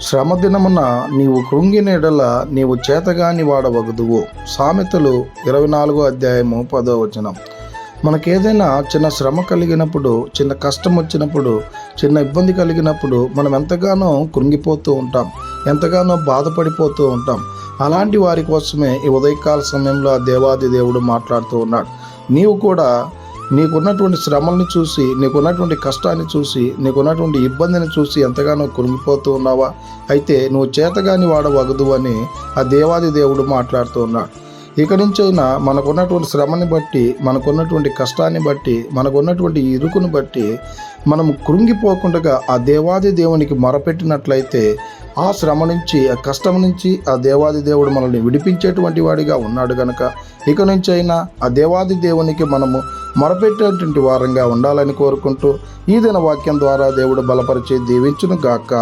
శ్రమదినమున నీవు కృంగినీడల నీవు చేతగాని వాడవగదువు. సామెతలు ఇరవై నాలుగో అధ్యాయము పదో వచనం. మనకేదైనా చిన్న శ్రమ కలిగినప్పుడు చిన్న కష్టం వచ్చినప్పుడు చిన్న ఇబ్బంది కలిగినప్పుడు మనం ఎంతగానో కృంగిపోతూ ఉంటాం. ఎంతగానో బాధపడిపోతూ ఉంటాం. అలాంటి వారి కోసమే ఈ ఉదయకాల సమయంలో ఆ దేవాది దేవుడు మాట్లాడుతూ ఉన్నాడు. నీవు కూడా నీకున్నటువంటి శ్రమల్ని చూసి నీకున్నటువంటి కష్టాన్ని చూసి నీకున్నటువంటి ఇబ్బందిని చూసి ఎంతగానో కృంగిపోతూ ఉన్నావా? అయితే నువ్వు చేతగాని వాడవగదు అని ఆ దేవాది దేవుడు మాట్లాడుతూ ఉన్నాడు. ఇక నుంచైనా మనకున్నటువంటి శ్రమని బట్టి మనకున్నటువంటి కష్టాన్ని బట్టి మనకున్నటువంటి ఇరుకును బట్టి మనం కృంగిపోకుండా ఆ దేవాది దేవునికి మొరపెట్టినట్లయితే ఆ శ్రమ నుంచి ఆ కష్టం నుంచి ఆ దేవాది దేవుడు మనల్ని విడిపించేటువంటి వాడిగా ఉన్నాడు గనక. ఇక నుంచైనా అయినా ఆ దేవాది దేవునికి మనము మొరపెట్టేటువంటి వారంగా ఉండాలని కోరుకుంటూ ఈ దిన వాక్యం ద్వారా దేవుడు బలపరిచి దీవించును గాక